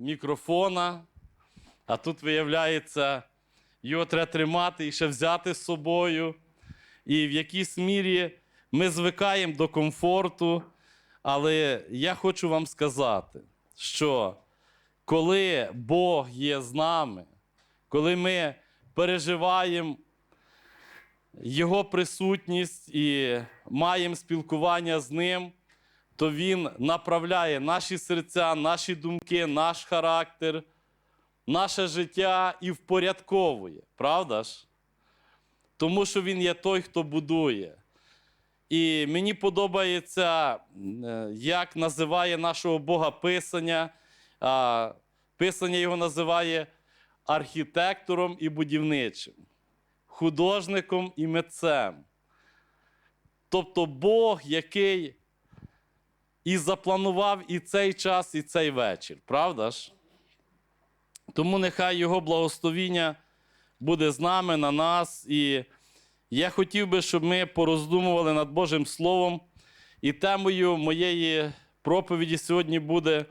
мікрофона, а тут, виявляється, його треба тримати і ще взяти з собою. І в якійсь мірі ми звикаємо до комфорту. Але я хочу вам сказати, що коли Бог є з нами, коли ми переживаємо Його присутність і маємо спілкування з Ним, то Він направляє наші серця, наші думки, наш характер, наше життя і впорядковує, правда ж? Тому що Він є той, хто будує. І мені подобається, е, як називає нашого Бога Писання. Писання його називає архітектором і будівничим, художником і митцем. Тобто Бог, який і запланував і цей час, і цей вечір, правда ж? Тому нехай Його благословіння буде з нами на нас. І я хотів би, щоб ми пороздумували над Божим Словом. І темою моєї проповіді сьогодні буде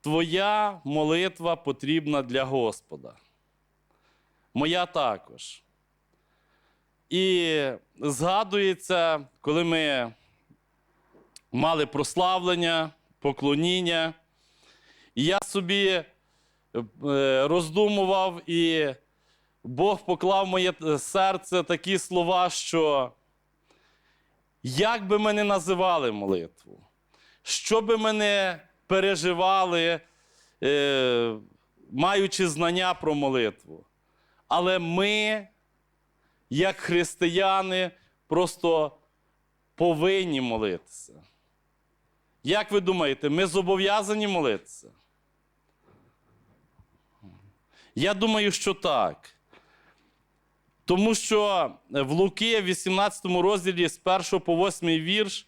Твоя молитва потрібна для Господа. Моя також. І згадується, коли ми мали прославлення, поклоніння, і я собі е, роздумував, і Бог поклав моє е, серце такі слова, що як би ми не називали молитву, що би ми не переживали, е, маючи знання про молитву, але ми, як християни, просто повинні молитися. Як ви думаєте, ми зобов'язані молитися? Я думаю, що так. Тому що в Луки, в 18 розділі з 1 по 8 вірш,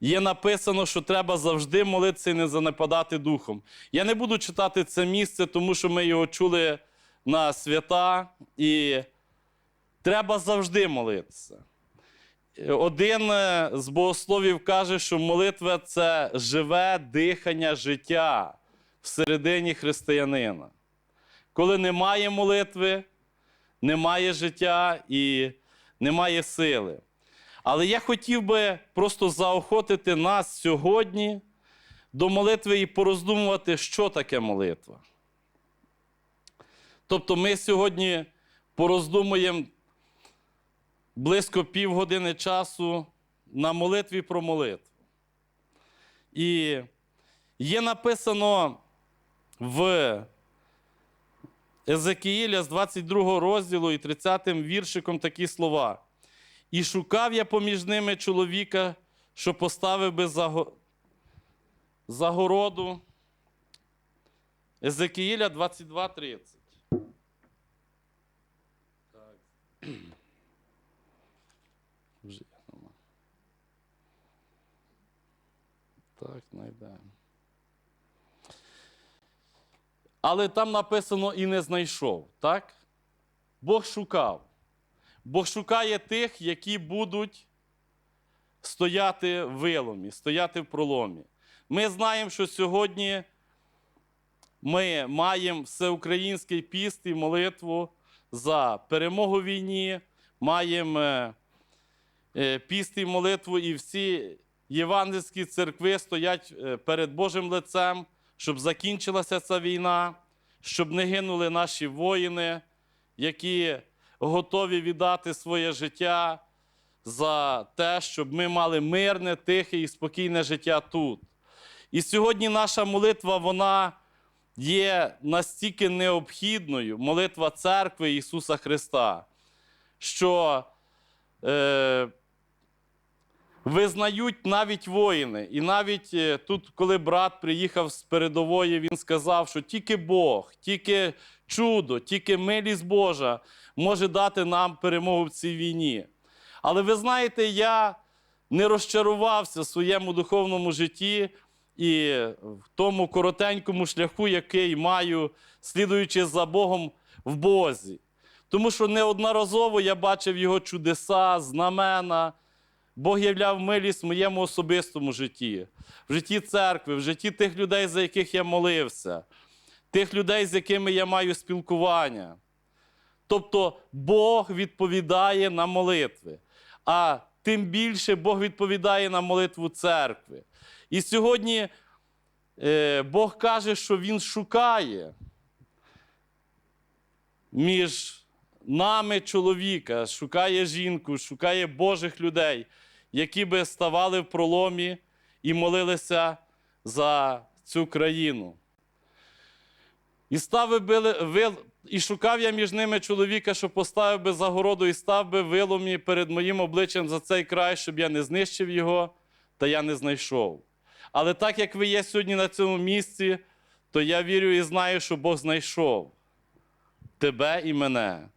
є написано, що треба завжди молитися і не занепадати духом. Я не буду читати це місце, тому що ми його чули на свята, і треба завжди молитися. Один е, з богословів каже, що молитва це живе дихання життя всередині християнина. Коли немає молитви, немає життя і немає сили. Але я хотів би просто заохотити нас сьогодні до молитви і пороздумувати, що таке молитва. Тобто ми сьогодні пороздумуємо близько півгодини часу на молитві про молитву. І є написано в Езекіїля з 22 розділу і 30 віршиком такі слова. І шукав я поміж ними чоловіка, що поставив би загороду. Езекіїля 22.30. Так. Вже я нема. Так, знайдемо. Але там написано і не знайшов, так? Бог шукав. Бог шукає тих, які будуть стояти в виломі, стояти в проломі. Ми знаємо, що сьогодні ми маємо всеукраїнський піст і молитву за перемогу війні, маємо е, е, піст і молитву, і всі євангельські церкви стоять е, перед Божим лицем, щоб закінчилася ця війна, щоб не гинули наші воїни, які готові віддати своє життя за те, щоб ми мали мирне, тихе і спокійне життя тут. І сьогодні наша молитва, вона є настільки необхідною, молитва церкви Ісуса Христа, що е, визнають навіть воїни. І навіть е, тут, коли брат приїхав з передової, він сказав, що тільки Бог, тільки чудо, тільки милість Божа може дати нам перемогу в цій війні. Але ви знаєте, я не розчарувався в своєму духовному житті і в тому коротенькому шляху, який маю, слідуючи за Богом в Бозі. Тому що неодноразово я бачив його чудеса, знамена. Бог являв милість в моєму особистому житті, в житті церкви, в житті тих людей, за яких я молився. тих людей, з якими я маю спілкування. Тобто Бог відповідає на молитви, а тим більше Бог відповідає на молитву церкви. І сьогодні е, Бог каже, що Він шукає між нами чоловіка, шукає жінку, шукає Божих людей, які би ставали в проломі і молилися за цю країну. І ставив би, вил- і шукав я між ними чоловіка, що поставив би загороду і став би виломі перед моїм обличчям за цей край, щоб я не знищив його, та я не знайшов. Але так як ви є сьогодні на цьому місці, то я вірю і знаю, що Бог знайшов тебе і мене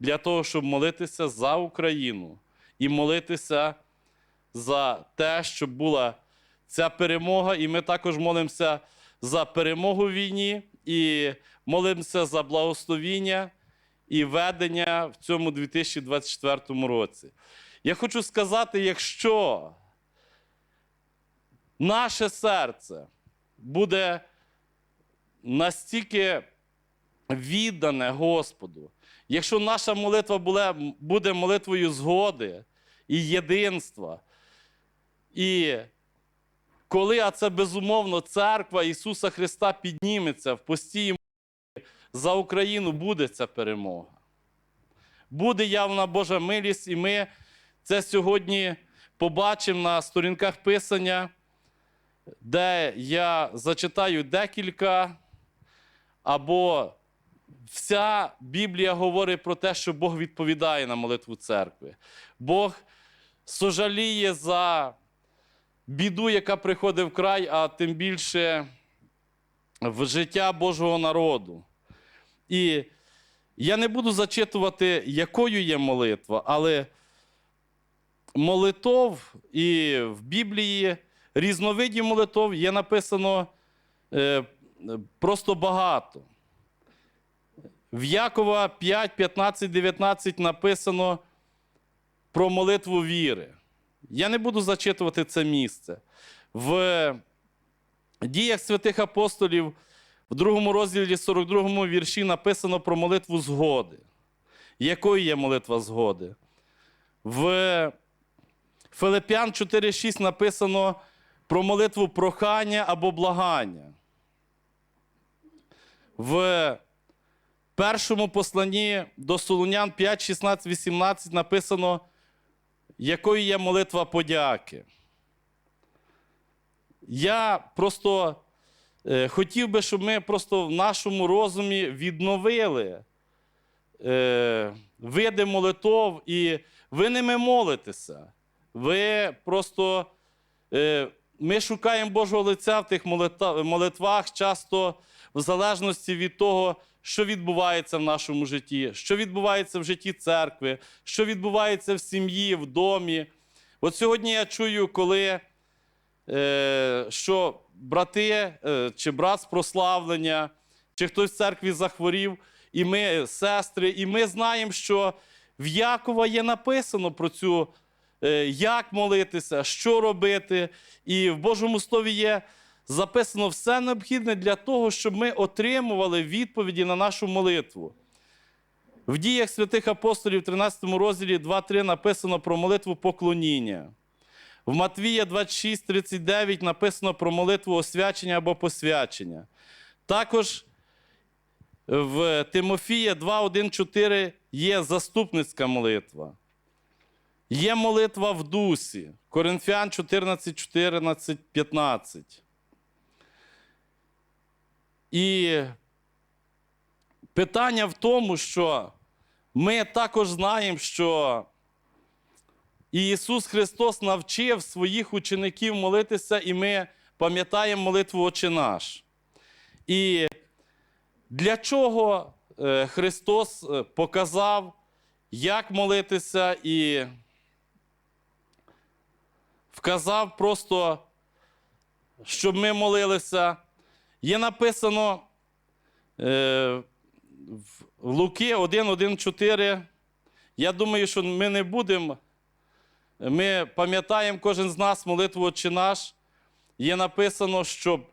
для того, щоб молитися за Україну і молитися за те, щоб була ця перемога. І ми також молимося за перемогу в війні і молимося за благословіння і ведення в цьому 2024 році. Я хочу сказати, якщо наше серце буде настільки віддане Господу, якщо наша молитва буде молитвою згоди і єдинства, і коли, а це безумовно, церква Ісуса Христа підніметься в пості і за Україну буде ця перемога. Буде явна Божа милість, і ми це сьогодні побачимо на сторінках Писання, де я зачитаю декілька, або вся Біблія говорить про те, що Бог відповідає на молитву церкви. Бог сожаліє за біду, яка приходить в край, а тим більше в життя Божого народу. І я не буду зачитувати, якою є молитва, але молитов і в Біблії різновидів молитов є написано е, просто багато. В Якова 5, 15, 19 написано про молитву віри. Я не буду зачитувати це місце. В діях святих апостолів в другому розділі 42 вірші написано про молитву згоди. Якою є молитва згоди? В Филип'ян 4,6 написано про молитву прохання або благання. В першому посланні до Солунян 5, 16, 18 написано, якою є молитва подяки. Я просто е, хотів би, щоб ми просто в нашому розумі відновили е, види молитов, і ви ними молитеся. Ви просто е, ми шукаємо Божого лиця в тих молитвах часто в залежності від того, що відбувається в нашому житті, що відбувається в житті церкви, що відбувається в сім'ї, в домі. От сьогодні я чую, коли е, що брати е, чи брат з прославлення, чи хтось в церкві захворів, і ми, сестри, і ми знаємо, що в Якова є написано про цю, е, як молитися, що робити. І в Божому Слові є записано все необхідне для того, щоб ми отримували відповіді на нашу молитву. В діях святих апостолів, 13 розділі 2-3 написано про молитву поклоніння. В Матвія 26, 39 написано про молитву освячення або посвячення. Також в Тимофія 2, 1, 4 є заступницька молитва. Є молитва в дусі. Коринфян 14, 14, 15. І питання в тому, що ми також знаємо, що Ісус Христос навчив своїх учеників молитися, і ми пам'ятаємо молитву Отче наш. І для чого е, Христос е, показав, як молитися, і вказав просто, щоб ми молилися. Є написано е, в Луки 1.1.4. Я думаю, що ми не будемо. Ми пам'ятаємо кожен з нас молитву «Отче наш. Є написано, щоб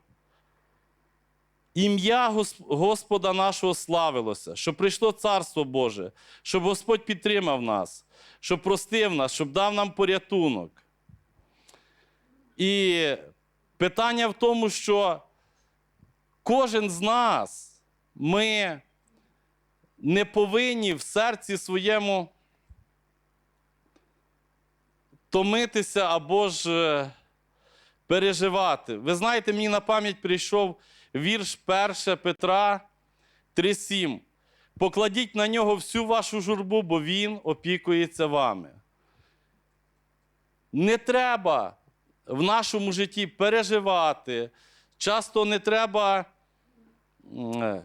ім'я Господа нашого славилося, щоб прийшло Царство Боже, щоб Господь підтримав нас, щоб простив нас, щоб дав нам порятунок. І питання в тому, що кожен з нас, ми не повинні в серці своєму томитися або ж е, переживати. Ви знаєте, мені на пам'ять прийшов вірш 1 Петра 3,7. Покладіть на нього всю вашу журбу, бо він опікується вами. Не треба в нашому житті переживати. Часто не треба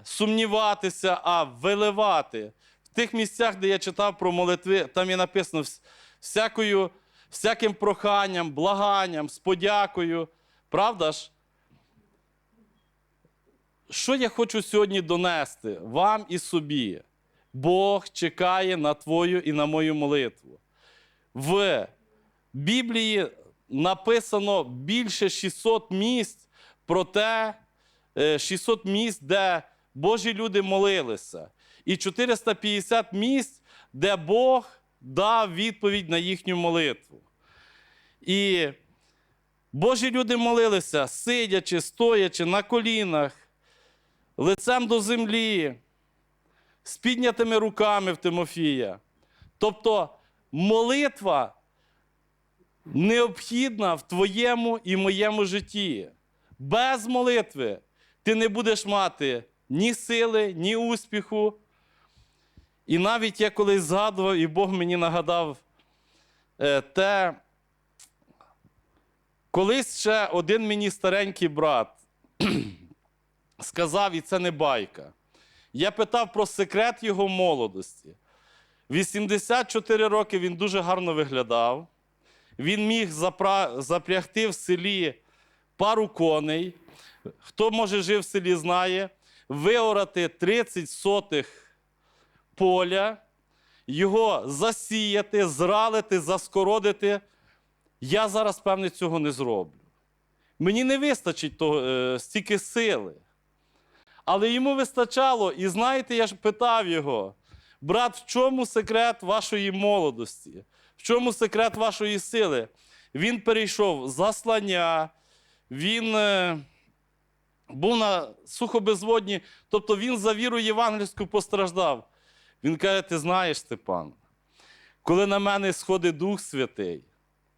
сумніватися, а виливати. В тих місцях, де я читав про молитви, там є написано всякою, всяким проханням, благанням, з подякою. Правда ж? Що я хочу сьогодні донести вам і собі? Бог чекає на твою і на мою молитву. В Біблії написано більше 600 місць про те, е, 600 місць, де Божі люди молилися, і 450 місць, де Бог дав відповідь на їхню молитву. І Божі люди молилися, сидячи, стоячи на колінах, лицем до землі, з піднятими руками в Тимофія. Тобто молитва необхідна в твоєму і моєму житті. Без молитви ти не будеш мати ні сили, ні успіху. І навіть я колись згадував, і Бог мені нагадав е, те, колись ще один мені старенький брат сказав, і це не байка. Я питав про секрет його молодості. 84 роки він дуже гарно виглядав. Він міг запрягти в селі пару коней. Хто може жив в селі, знає, виорати 30 сотих поля, його засіяти, зралити, заскородити. Я зараз, певне, цього не зроблю. Мені не вистачить того, е, стільки сили. Але йому вистачало, і знаєте, я ж питав його, брат, в чому секрет вашої молодості? В чому секрет вашої сили? Він перейшов заслання, він е, був на сухобезводні, тобто він за віру євангельську постраждав. Він каже: ти знаєш, Степан, коли на мене сходить Дух Святий,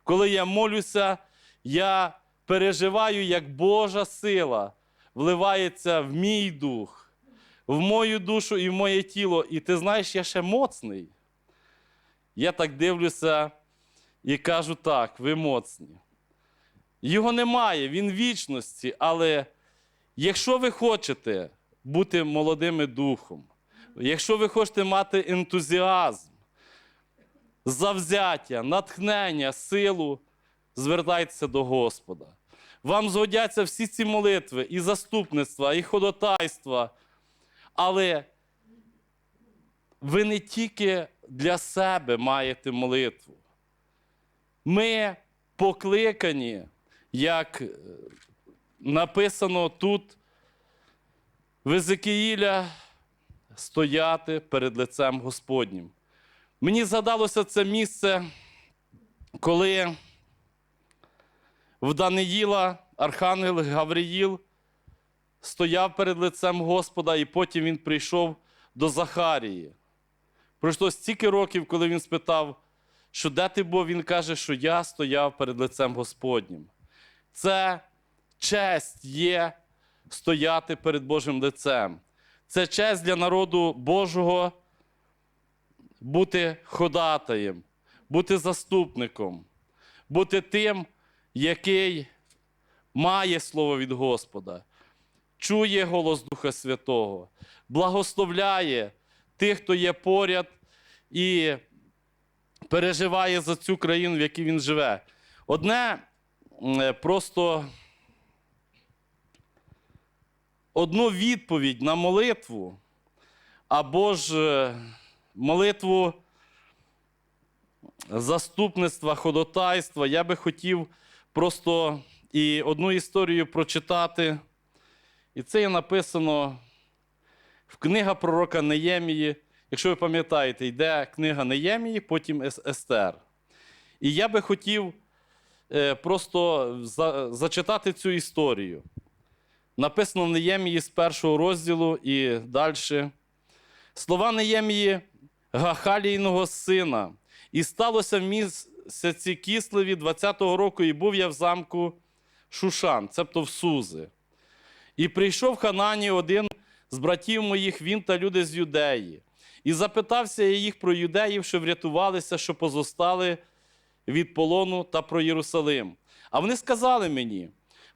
коли я молюся, я переживаю, як Божа сила вливається в мій дух, в мою душу і в моє тіло. І ти знаєш, я ще моцний. Я так дивлюся і кажу так, ви моцні. Його немає, він вічності, але якщо ви хочете бути молодими духом, якщо ви хочете мати ентузіазм, завзяття, натхнення, силу, звертайтеся до Господа. Вам згодяться всі ці молитви, і заступництва, і ходотайства. Але ви не тільки для себе маєте молитву. Ми покликані, як е, написано тут в Езекіїля, стояти перед лицем Господнім. Мені згадалося це місце, коли в Даниїла Архангел Гавриїл стояв перед лицем Господа, і потім він прийшов до Захарії. Пройшло стільки років, коли він спитав, що де ти був, він каже, що я стояв перед лицем Господнім. Це честь є стояти перед Божим лицем. Це честь для народу Божого бути ходатаєм, бути заступником, бути тим, який має слово від Господа, чує голос Духа Святого, благословляє тих, хто є поряд і переживає за цю країну, в якій він живе. Одне е, просто одну відповідь на молитву, або ж е, молитву заступництва, ходотайства, я би хотів просто і одну історію прочитати І це є написано в книга пророка Неємії. Якщо ви пам'ятаєте, йде книга Неємії, потім Естер. І я би хотів е, просто за- зачитати цю історію. Написано в Неємії з першого розділу і далі. Слова Неємії Гахалійного сина. І сталося в місяці Кісливі 20-го року, і був я в замку Шушан, цебто в Сузи. І прийшов Ханані один з братів моїх, він та люди з юдеї. І запитався я їх про юдеїв, що врятувалися, що позостали від полону та про Єрусалим. А вони сказали мені: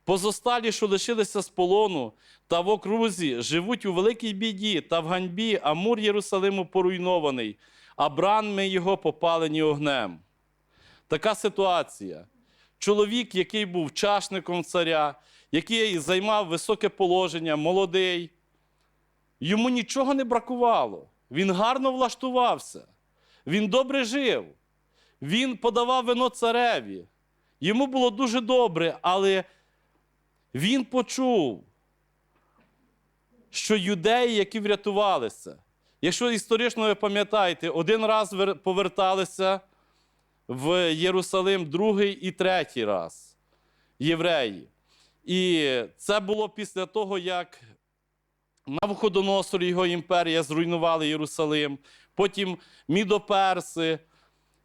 позосталі, що лишилися з полону та в окрузі, живуть у великій біді та в ганьбі, а мур Єрусалиму поруйнований, а бранми його попалені огнем. Така ситуація. Чоловік, який був чашником царя, який займав високе положення, молодий, йому нічого не бракувало. Він гарно влаштувався, він добре жив, він подавав вино цареві. Йому було дуже добре, але він почув, що юдеї, які врятувалися, якщо історично ви пам'ятаєте, один раз поверталися в Єрусалим, другий і третій раз євреї. І це було після того, як Навуходоносор і його імперія зруйнували Єрусалим, потім мідоперси,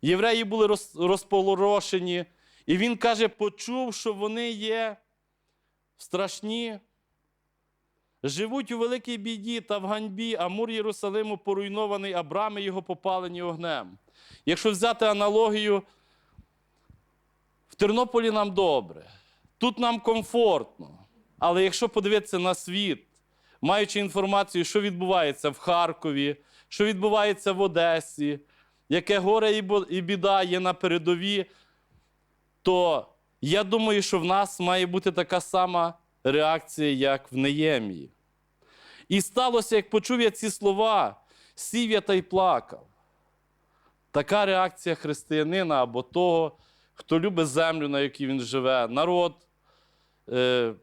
євреї були роз- розполорошені. І він каже, почув, що вони є страшні, живуть у великій біді та в ганьбі, а мур Єрусалиму поруйнований, а брами його попалені огнем. Якщо взяти аналогію, в Тернополі нам добре, тут нам комфортно. Але якщо подивитися на світ, маючи інформацію, що відбувається в Харкові, що відбувається в Одесі, яке горе і біда є на передові, то я думаю, що в нас має бути така сама реакція, як в Неємії. І сталося, як почув я ці слова, сів я та й плакав. Така реакція християнина або того, хто любить землю, на якій він живе, народ, е,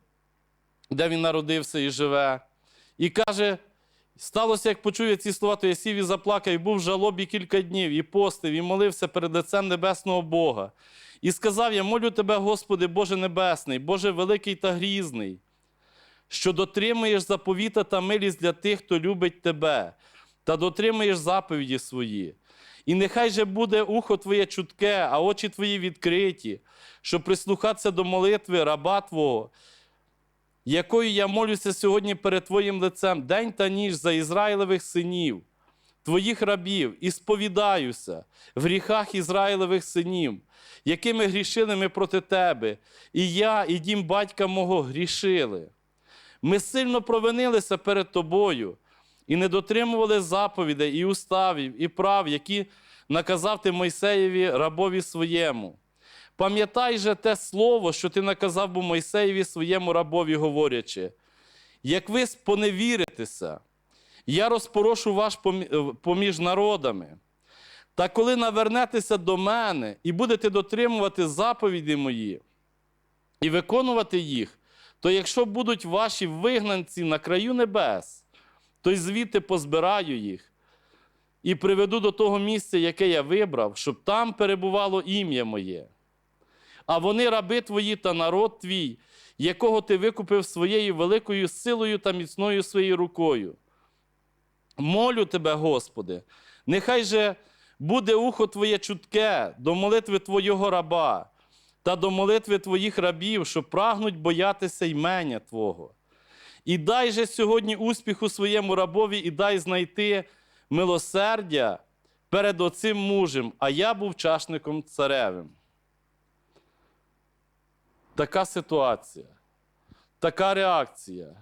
де він народився і живе. І каже: сталося, як почув я ці слова, то я сів і заплакав, і був в жалобі кілька днів, і постив, і молився перед лицем небесного Бога. І сказав: Я молю тебе, Господи, Боже Небесний, Боже великий та грізний, що дотримуєш заповіта та милість для тих, хто любить тебе, та дотримуєш заповіді свої. І нехай же буде ухо Твоє чутке, а очі Твої відкриті, щоб прислухатися до молитви раба Твого, якою я молюся сьогодні перед Твоїм лицем день та ніч за Ізраїлевих синів, Твоїх рабів, і сповідаюся в гріхах Ізраїлевих синів, якими грішили ми проти Тебе, і я, і дім батька мого грішили. Ми сильно провинилися перед Тобою і не дотримували заповідей і уставів, і прав, які наказав ти Мойсеєві рабові своєму. Пам'ятай же те слово, що ти наказав був Мойсеєві своєму рабові, говорячи, як ви споневіритеся, я розпорошу вас е, поміж народами. Та коли навернетеся до мене і будете дотримувати заповіді мої і виконувати їх, то якщо будуть ваші вигнанці на краю небес, то й звідти позбираю їх і приведу до того місця, яке я вибрав, щоб там перебувало ім'я моє. А вони раби твої та народ твій, якого ти викупив своєю великою силою та міцною своєю рукою. Молю тебе, Господи, нехай же буде ухо Твоє чутке до молитви Твого раба та до молитви Твоїх рабів, що прагнуть боятися ймення Твого. І дай же сьогодні успіху своєму рабові, і дай знайти милосердя перед оцим мужем, а я був чашником царевим. Така ситуація, така реакція.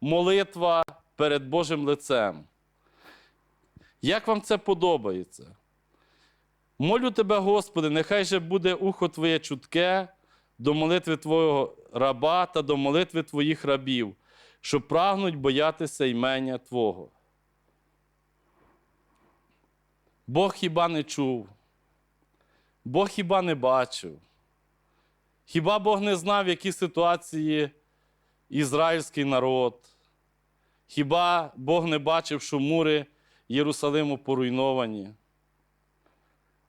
Молитва перед Божим лицем. Як вам це подобається? Молю тебе, Господи, нехай же буде ухо Твоє чутке до молитви Твого раба та до молитви Твоїх рабів, що прагнуть боятися імення Твого. Бог хіба не чув, Бог хіба не бачив, хіба Бог не знав, в які ситуації ізраїльський народ. Хіба Бог не бачив, що мури Єрусалиму поруйновані?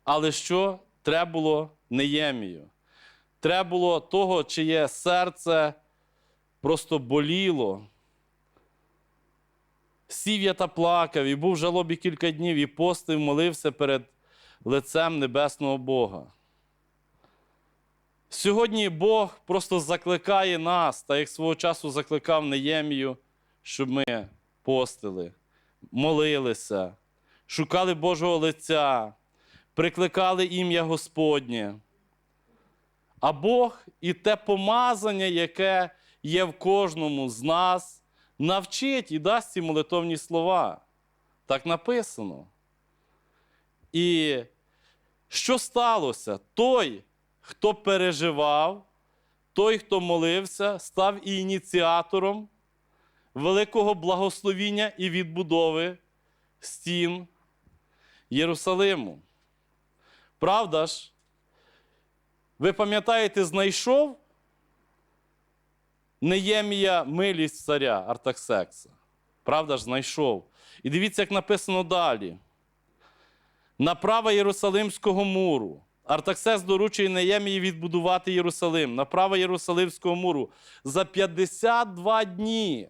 Але що треба було Неємію? Треба було того, чиє серце просто боліло. Сів я та плакав, і був в жалобі кілька днів, і постив, молився перед лицем небесного Бога. Сьогодні Бог просто закликає нас, та як свого часу закликав Неємію, щоб ми постили, молилися, шукали Божого лиця, прикликали ім'я Господнє. А Бог і те помазання, яке є в кожному з нас, навчить і дасть ці молитовні слова. Так написано. І що сталося? Той, хто переживав, той, хто молився, став і ініціатором великого благословіння і відбудови стін Єрусалиму. Правда ж? Ви пам'ятаєте, знайшов Неємія милість царя Артаксекса. Правда ж, знайшов. І дивіться, як написано далі. Направа Єрусалимського муру. Артаксес доручує Неємії відбудувати Єрусалим. Направа Єрусалимського муру. За 52 дні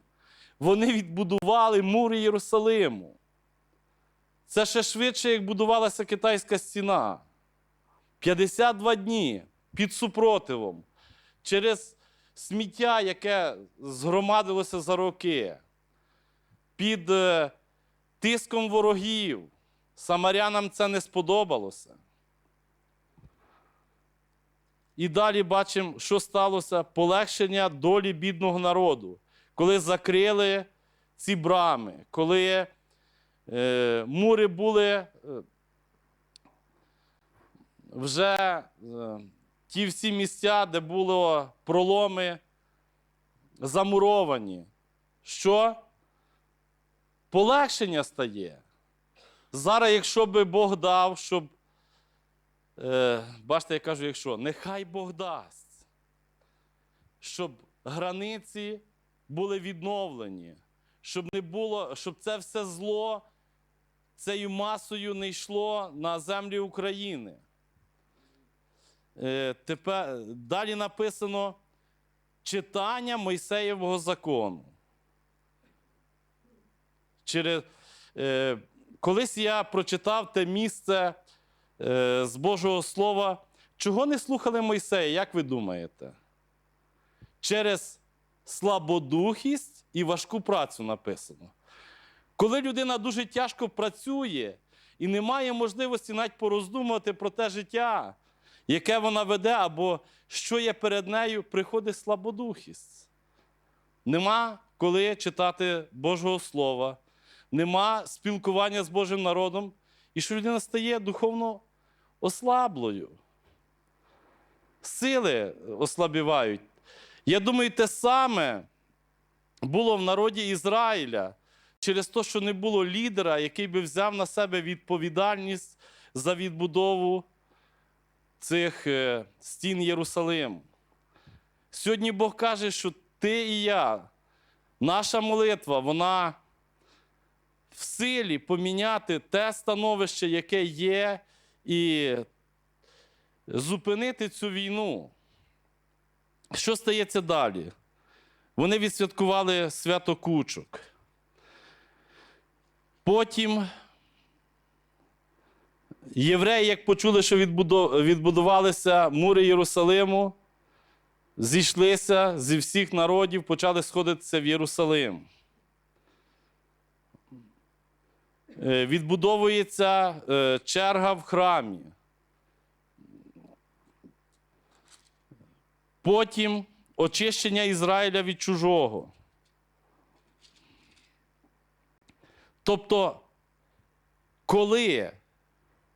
вони відбудували мури Єрусалиму. Це ще швидше, як будувалася китайська стіна. 52 дні під супротивом, через сміття, яке згромадилося за роки, під е, тиском ворогів. Самарянам це не сподобалося. І далі бачимо, що сталося полегшення долі бідного народу, коли закрили ці брами, коли е, мури були е, вже е, ті всі місця, де були проломи, замуровані. Що? Полегшення стає. Зараз, якщо би Бог дав, щоб. Е, бачите, я кажу, якщо, нехай Бог дасть, щоб границі були відновлені, щоб не було, щоб це все зло цією масою не йшло на землі України. Е, тепер, далі написано читання Мойсеєвого закону. Через, е, колись я прочитав те місце е, з Божого Слова. Чого не слухали Мойсея, як ви думаєте? Через слабодухість і важку працю написано. Коли людина дуже тяжко працює і не має можливості навіть пороздумувати про те життя, яке вона веде, або що є перед нею, приходить слабодухість. Нема коли читати Божого Слова, нема спілкування з Божим народом, і що людина стає духовно ослаблою. Сили ослабівають. Я думаю, те саме було в народі Ізраїля через те, що не було лідера, який би взяв на себе відповідальність за відбудову цих е, стін Єрусалиму. Сьогодні Бог каже, що ти і я, наша молитва, вона в силі поміняти те становище, яке є, і зупинити цю війну. Що стається далі? Вони відсвяткували свято кучок. Потім євреї, як почули, що відбудувалися мури Єрусалиму, зійшлися зі всіх народів, почали сходитися в Єрусалим. Е, Відбудовується е, черга в храмі. Потім очищення Ізраїля від чужого. Тобто, коли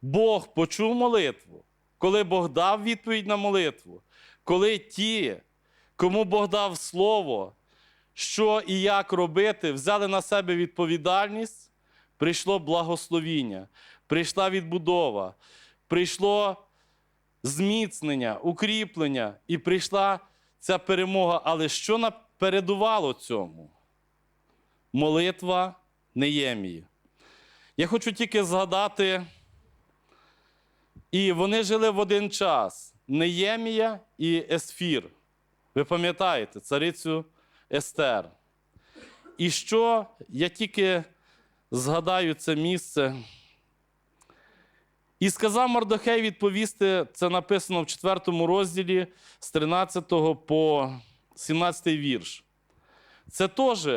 Бог почув молитву, коли Бог дав відповідь на молитву, коли ті, кому Бог дав слово, що і як робити, взяли на себе відповідальність, прийшло благословіння, прийшла відбудова, прийшло зміцнення, укріплення і прийшла ця перемога. Але що передувало цьому? Молитва Неємії. Я хочу тільки згадати, і вони жили в один час: Неємія і Есфір. Ви пам'ятаєте царицю Естер. І що я тільки згадаю це місце. І сказав Мардохей відповісти, це написано в 4 розділі з 13 по 17 вірш. Це теж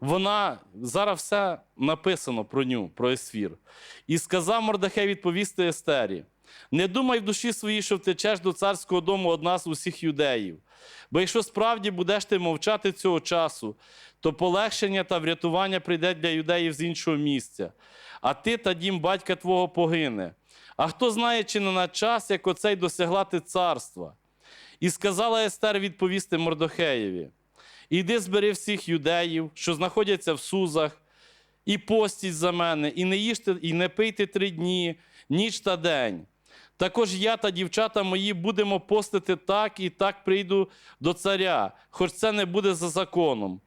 вона зараз все написано про ню, про Есфір. І сказав Мардахей відповісти Естері: не думай в душі своїй, що втечеш до царського дому одна з усіх юдеїв. Бо якщо справді будеш ти мовчати цього часу, то полегшення та врятування прийде для юдеїв з іншого місця, а ти та дім батька твого погине. А хто знає, чи не на час, як оцей досягла ти царства? І сказала Естер відповісти Мордохеєві: Іди збери всіх юдеїв, що знаходяться в Сузах, і постіть за мене, і не їжте, і не пийте три дні, ніч та день. Також я та дівчата мої будемо постити так і так прийду до царя, хоч це не буде за законом.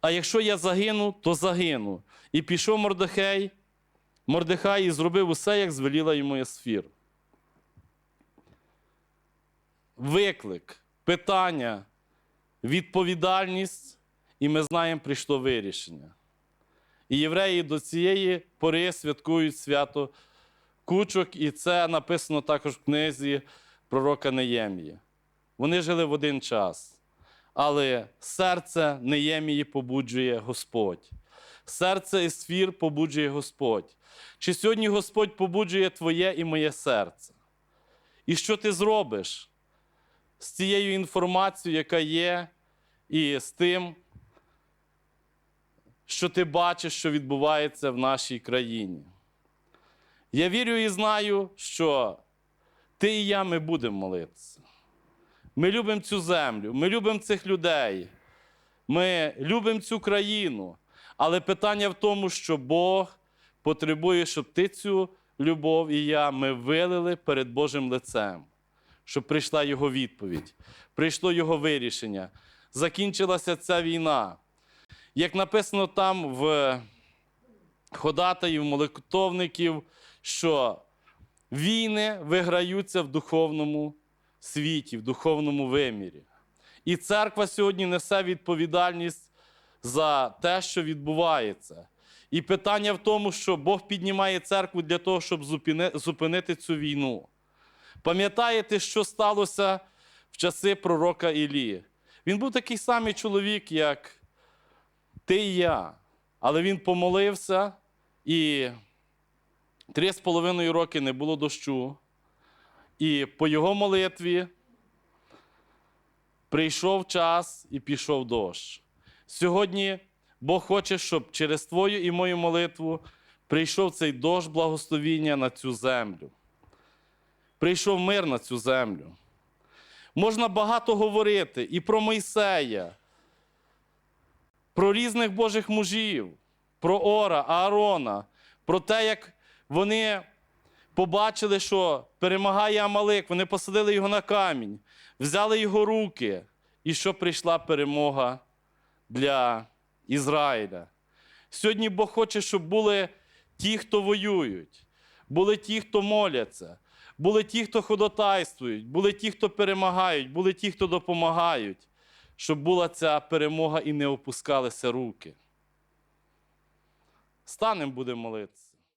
А якщо я загину, то загину. І пішов Мордехей, Мордехай і зробив усе, як звеліла йому Есфір. Виклик, питання, відповідальність, і ми знаємо, прийшло вирішення. І євреї до цієї пори святкують свято кучок, і це написано також в книзі пророка Неємії. Вони жили в один час, але серце Неємії побуджує Господь. Серце Есфір побуджує Господь. Чи сьогодні Господь побуджує твоє і моє серце? І що ти зробиш з цією інформацією, яка є, і з тим, що ти бачиш, що відбувається в нашій країні? Я вірю і знаю, що ти і я ми будемо молитися. Ми любимо цю землю, ми любимо цих людей, ми любимо цю країну. Але питання в тому, що Бог потребує, щоб ти цю любов і я ми вилили перед Божим лицем, щоб прийшла Його відповідь, прийшло Його вирішення. Закінчилася ця війна. Як написано там в ходатаїв, молитовників, що війни виграються в духовному світі, в духовному вимірі. І церква сьогодні несе відповідальність за те, що відбувається. І питання в тому, що Бог піднімає церкву для того, щоб зупинити цю війну. Пам'ятаєте, що сталося в часи пророка Ілії? Він був такий самий чоловік, як ти і я. Але він помолився, і три з половиною роки не було дощу. І по його молитві прийшов час і пішов дощ. Сьогодні Бог хоче, щоб через твою і мою молитву прийшов цей дощ благословіння на цю землю. Прийшов мир на цю землю. Можна багато говорити і про Мойсея, про різних Божих мужів, про Ора, Аарона, про те, як вони побачили, що перемагає Амалик, вони посадили його на камінь, взяли його руки, і що прийшла перемога для Ізраїля. Сьогодні Бог хоче, щоб були ті, хто воюють, були ті, хто моляться, були ті, хто ходотайствують, були ті, хто перемагають, були ті, хто допомагають, щоб була ця перемога і не опускалися руки. Станемо, будемо молитися.